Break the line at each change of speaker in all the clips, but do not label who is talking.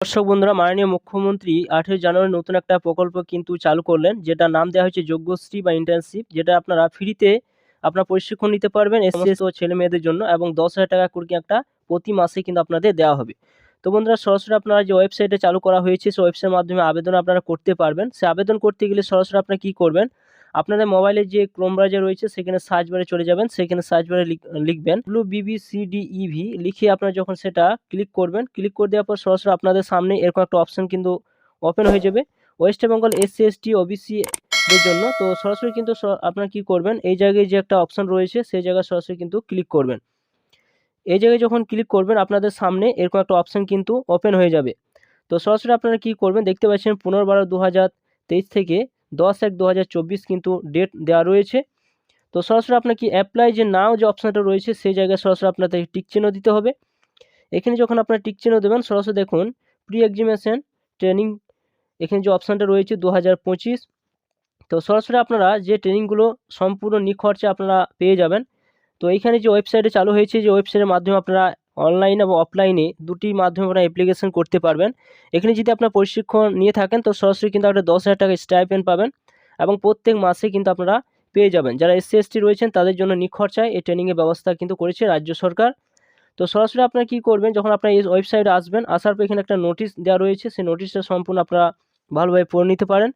দর্শক বন্ধুরা মাননীয় মুখ্যমন্ত্রী আঠেরো জানুয়ারি নতুন একটা প্রকল্প কিন্তু চালু করলেন যেটা নাম দেওয়া হয়েছে যোগ্যশ্রী বা ইন্টার্নশিপ যেটা আপনারা ফ্রিতে আপনার প্রশিক্ষণ নিতে পারবেন এসএস ও ছেলে মেয়েদের জন্য এবং দশ হাজার টাকা করে একটা প্রতি মাসে কিন্তু আপনাদের দেওয়া হবে। তো বন্ধুরা সরাসরি আপনারা যে ওয়েবসাইটে চালু করা হয়েছে সেই ওয়েবসাইটের মাধ্যমে আবেদন আপনারা করতে পারবেন। সে আবেদন করতে গেলে সরাসরি আপনারা কী করবেন? আপনাদের মোবাইলে যে ক্রোম ব্রাউজার রয়েছে, সেখানে সার্চ বারে চলে যাবেন। সেখানে সার্চ বারে লিখবেন ব্লু বিবিসিডিইভি লিখে আপনারা যখন সেটা ক্লিক করবেন ক্লিক করে দেওয়ার পর সরাসরি আপনাদের সামনে এরকম একটা অপশন কিন্তু ওপেন হয়ে যাবে। West Bengal SC ST OBC এর জন্য। তো সরাসরি কিন্তু আপনারা কি করবেন, এই জায়গায় যে একটা অপশন রয়েছে, সেই জায়গায় সরাসরি কিন্তু ক্লিক করবেন। এই জায়গায় যখন ক্লিক করবেন, আপনাদের সামনে এরকম একটা অপশন কিন্তু ওপেন হয়ে যাবে। তো সরাসরি আপনারা কি করবেন, দেখতে পাচ্ছেন পনেরো বারো দু থেকে দশ এক দু কিন্তু ডেট দেওয়া রয়েছে। তো সরাসরি আপনার কি অ্যাপ্লাই যে নাও যে অপশানটা রয়েছে, সেই জায়গায় সরাসরি আপনাদের টিক চিহ্ন দিতে হবে। এখানে যখন আপনার টিক চিহ্ন দেবেন, সরাসরি দেখুন প্রি এক্সিমেশন ট্রেনিং এখানে যে অপশানটা রয়েছে দু হাজার পঁচিশ। তো সরাসরি আপনারা যে ট্রেনিংগুলো সম্পূর্ণ নিখরচে আপনারা পেয়ে যাবেন। তো এইখানে যে ওয়েবসাইটে চালু হয়েছে, যে ওয়েবসাইটের মাধ্যমে আপনারা অনলাইন এবং অফলাইনে দুটি মাধ্যমে আপনারা অ্যাপ্লিকেশন করতে পারবেন। এখানে যদি আপনার প্রশিক্ষণ নিয়ে থাকেন, তো সরাসরি কিন্তু আপনারা দশ হাজার টাকা স্টাইপেন্ড পাবেন এবং প্রত্যেক মাসে কিন্তু আপনারা পেয়ে যাবেন। যারা এসসি এসটি রয়েছেন, তাদের জন্য নিখরচায় এই ট্রেনিংয়ের ব্যবস্থা কিন্তু করেছে রাজ্য সরকার। তো সরাসরি আপনারা কী করবেন, যখন আপনারা এই ওয়েবসাইটে আসবেন, আসার পর এখানে একটা নোটিশ দেওয়া রয়েছে। সেই নোটিশটা সম্পূর্ণ আপনারা ভালোভাবে পড়ে নিতে পারেন।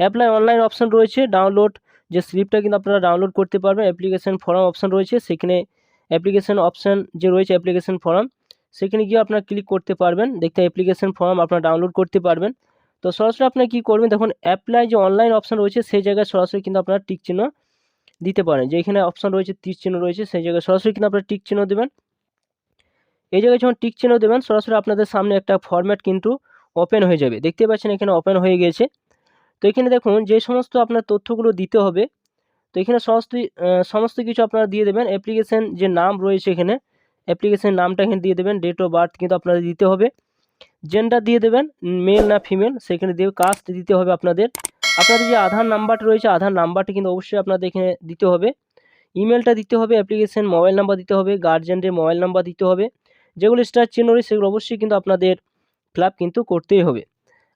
অ্যাপ্লাই অনলাইন অপশন রয়েছে। ডাউনলোড যে স্লিপটা কিন্তু আপনারা ডাউনলোড করতে পারবেন। অ্যাপ্লিকেশন ফর্ম অপশন রয়েছে। সেখানে অ্যাপ্লিকেশন অপশান যে রয়েছে অ্যাপ্লিকেশন ফর্ম, সেখানে গিয়ে আপনার ক্লিক করতে পারবেন। দেখতে অ্যাপ্লিকেশন ফর্ম আপনার ডাউনলোড করতে পারবেন। তো সরাসরি আপনারা কী করবেন, দেখুন অ্যাপ্লাই যে অনলাইন অপশান রয়েছে, সেই জায়গায় সরাসরি কিন্তু আপনারা টিক চিহ্ন দিতে পারেন। যে এখানে অপশন রয়েছে তীর চিহ্ন রয়েছে, সেই জায়গায় সরাসরি কিন্তু আপনারা টিক চিহ্ন দেবেন। এই জায়গায় যখন টিক চিহ্ন দেবেন, সরাসরি আপনাদের সামনে একটা ফরম্যাট কিন্তু ওপেন হয়ে যাবে। দেখতে পাচ্ছেন এখানে ওপেন হয়ে গেছে। তো এখানে দেখুন, যে সমস্ত আপনার তথ্যগুলো দিতে হবে তো এখানে সমস্ত সমস্ত কিছু আপনারা দিয়ে দেবেন। অ্যাপ্লিকেশান যে নাম রয়েছে এখানে অ্যাপ্লিকেশন নামটা এখানে দিয়ে দেবেন। ডেট অফ বার্থ কিন্তু আপনাদের দিতে হবে। জেন্ডার দিয়ে দেবেন মেল না ফিমেল সেখানে দিয়ে কাস্ট দিতে হবে আপনাদের। আপনাদের যে আধার নাম্বারটা রয়েছে, আধার নাম্বারটা কিন্তু অবশ্যই আপনাদের এখানে দিতে হবে। ইমেলটা দিতে হবে অ্যাপ্লিকেশান মোবাইল নাম্বার দিতে হবে গার্জেনদের মোবাইল নাম্বার দিতে হবে। যেগুলো স্টার চিহ্ন রয়েছে, সেগুলো অবশ্যই কিন্তু আপনাদের ফিল কিন্তু করতেই হবে।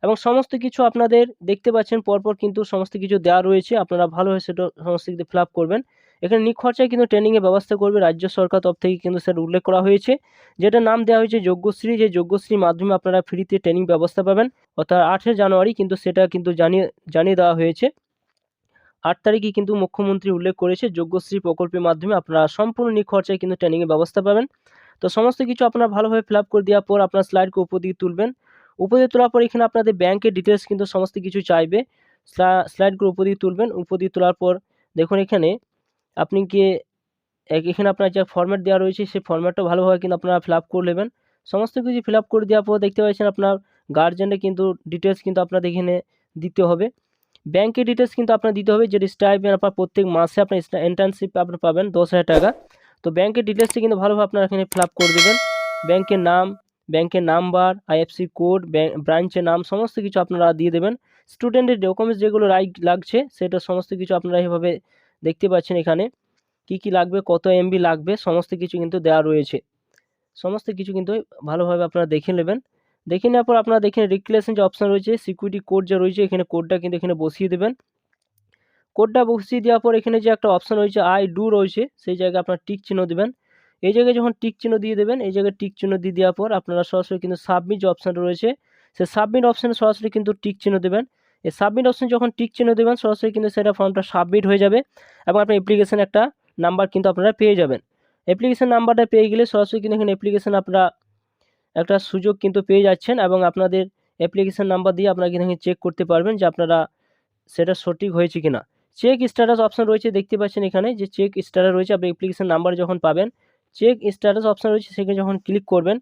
এবং সমস্ত কিছু আপনাদের দেখতে পাচ্ছেন, পরপর কিন্তু সমস্ত কিছু দেওয়া রয়েছে। আপনারা ভালোভাবে সেটা সমস্ত কিছু ফিল করবেন। এখানে নিখরচায় কিন্তু ট্রেনিংয়ের ব্যবস্থা করবে রাজ্য সরকার তরফ থেকে কিন্তু সেটা উল্লেখ করা হয়েছে। যেটা নাম দেওয়া হয়েছে যোগ্যশ্রী যে যোগ্যশ্রীর মাধ্যমে আপনারা ফ্রিতে ট্রেনিং ব্যবস্থা পাবেন। অর্থাৎ আঠেরো জানুয়ারি কিন্তু সেটা কিন্তু জানিয়ে জানিয়ে দেওয়া হয়েছে। আট তারিখে কিন্তু মুখ্যমন্ত্রী উল্লেখ করেছে যোগ্যশ্রী প্রকল্পের মাধ্যমে আপনারা সম্পূর্ণ নিখরচায় কিন্তু ট্রেনিংয়ের ব্যবস্থা পাবেন। তো সমস্ত কিছু আপনারা ভালোভাবে ফিল করে দেওয়ার পর আপনার স্লাইডকে উপর দিকে তুলবেন। উপর দিয়ে তোলার পর এখানে আপনাদের ব্যাংকের ডিটেলস কিন্তু সমস্ত কিছু চাইবে। স্লাইডগুলো উপর তুলবেন, উপর দিয়ে তোলার পর দেখুন এখানে আপনি এক- এখানে আপনার যে ফর্ম্যাট দেওয়া রয়েছে, সেই ফর্ম্যাটটা ভালোভাবে কিন্তু আপনারা ফিল আপ করে নেবেন। সমস্ত কিছু ফিল আপ করে দেওয়ার পর দেখতে পাচ্ছেন আপনার গার্জেনের কিন্তু ডিটেলস কিন্তু আপনাদের এখানে দিতে হবে। ব্যাংকের ডিটেলস কিন্তু আপনার দিতে হবে যে স্টাইপেন্ড আপনার প্রত্যেক মাসে আপনার ইন্টার্নশিপ আপনি পাবেন দশ হাজার টাকা। তো ব্যাংকের ডিটেলসটা কিন্তু ভালোভাবে আপনারা এখানে ফিল আপ করে দেবেন। ব্যাংকের নাম ব্যাংকের নাম্বার, আইএফসি কোড ব্রাঞ্চের নাম, সমস্ত কিছু আপনারা দিয়ে দেবেন। স্টুডেন্টের ডকুমেন্টস যেগুলো লাগছে, সেটা সমস্ত কিছু আপনারা এভাবে দেখতে পাচ্ছেন এখানে। কি কি লাগবে, কত এমবি লাগবে, সমস্ত কিছু কিন্তু দেওয়া রয়েছে। সমস্ত কিছু কিন্তু ভালোভাবে আপনারা দেখে নেবেন। দেখে নেওয়ার পর আপনারা দেখেন রিক্লেশন যে অপশান রয়েছে সিকিউরিটি কোড যে রয়েছে, এখানে কোডটা কিন্তু এখানে বসিয়ে দেবেন। কোডটা বসিয়ে দেওয়ার পর এখানে যে একটা অপশান রয়েছে আই ডু রয়েছে, সেই জায়গায় আপনার টিক চিহ্ন দেবেন। এই জায়গায় যখন টিক চিহ্ন দিয়ে দেবেন, এই জায়গায় টিক চিহ্ন দিয়ে দেওয়ার পর আপনারা সরাসরি কিন্তু সাবমিট যে অপশানটা রয়েছে সে সাবমিট অপশানে সরাসরি কিন্তু টিক চিহ্ন দেবেন। এই সাবমিট অপশান যখন টিক চিহ্ন দেবেন, সরাসরি কিন্তু সেটা ফর্মটা সাবমিট হয়ে যাবে এবং আপনার অ্যাপ্লিকেশান একটা নাম্বার কিন্তু আপনারা পেয়ে যাবেন। অ্যাপ্লিকেশান নাম্বারটা পেয়ে গেলে সরাসরি কিন্তু এখানে অ্যাপ্লিকেশান আপনারা একটা সুযোগ কিন্তু পেয়ে যাচ্ছেন এবং আপনাদের অ্যাপ্লিকেশান নাম্বার দিয়ে আপনারা কিন্তু চেক করতে পারবেন যে আপনারা সেটা সঠিক হয়েছে কিনা। চেক স্ট্যাটাস অপশন রয়েছে, দেখতে পাচ্ছেন এখানে যে চেক স্ট্যাটাস রয়েছে, আপনি অ্যাপ্লিকেশান নাম্বার যখন পাবেন চেক স্ট্যাটাস অপশন রয়েছে, সেখানে যখন ক্লিক করবেন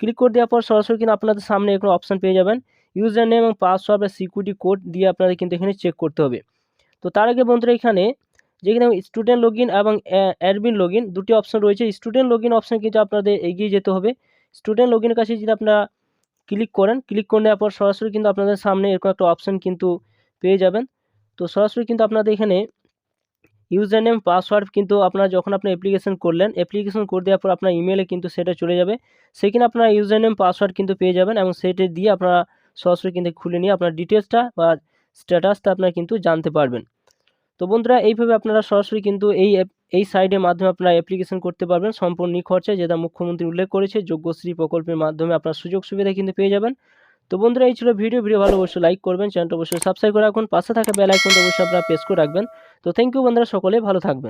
ক্লিক করে দেওয়ার পর সরাসরি কিন্তু আপনাদের সামনে এখানে অপশান পেয়ে যাবেন। ইউজার নেম এবং পাসওয়ার্ড বা সিকিউরিটি কোড দিয়ে আপনাদের কিন্তু এখানে চেক করতে হবে। তো তার আগে বন্ধুরা এখানে যেখানে স্টুডেন্ট লগ এবং অ্যাডমিন লগ দুটি অপশন রয়েছে। স্টুডেন্ট লগ ইন অপশন কিন্তু আপনাদের এগিয়ে যেতে হবে। স্টুডেন্ট লগ কাছে যদি আপনারা ক্লিক করেন ক্লিক করে নেওয়ার পর সরাসরি কিন্তু আপনাদের সামনে এরকম একটা অপশান কিন্তু পেয়ে যাবেন। তো সরাসরি কিন্তু আপনাদের এখানে ইউজার নেম পাসওয়ার্ড কিন্তু আপনারা যখন আপনি অ্যাপ্লিকেশন করলেন অ্যাপ্লিকেশন করে দেওয়ার পর আপনার ইমেলে কিন্তু সেটা চলে যাবে। সেখানে আপনার ইউজার নেম পাসওয়ার্ড কিন্তু পেয়ে যাবেন এবং সেটা দিয়ে আপনারা সরাসরি কিন্তু খুলে নিয়ে আপনার ডিটেলসটা বা স্ট্যাটাসটা আপনারা কিন্তু জানতে পারবেন। তো বন্ধুরা, এইভাবে আপনারা সরাসরি কিন্তু এই এই সাইডের মাধ্যমে আপনারা অ্যাপ্লিকেশন করতে পারবেন। সম্পূর্ণ নিখরচায় যেটা মুখ্যমন্ত্রী উল্লেখ করেছে যোগ্যশ্রী প্রকল্পের মাধ্যমে আপনার সুযোগ সুবিধা কিন্তু পেয়ে যাবেন। তো বন্ধুরা, এই ছিল ভিডিও। ভিডিও ভালো অবশ্যই লাইক করবেন, চ্যানেলটা অবশ্যই সাবস্ক্রাইব করে রাখুন। পাশে থাকা বেল আইকনটা অবশ্যই আপনারা প্রেস করে রাখবেন। তো থ্যাংক ইউ বন্ধুরা, সকলে ভালো থাকবেন।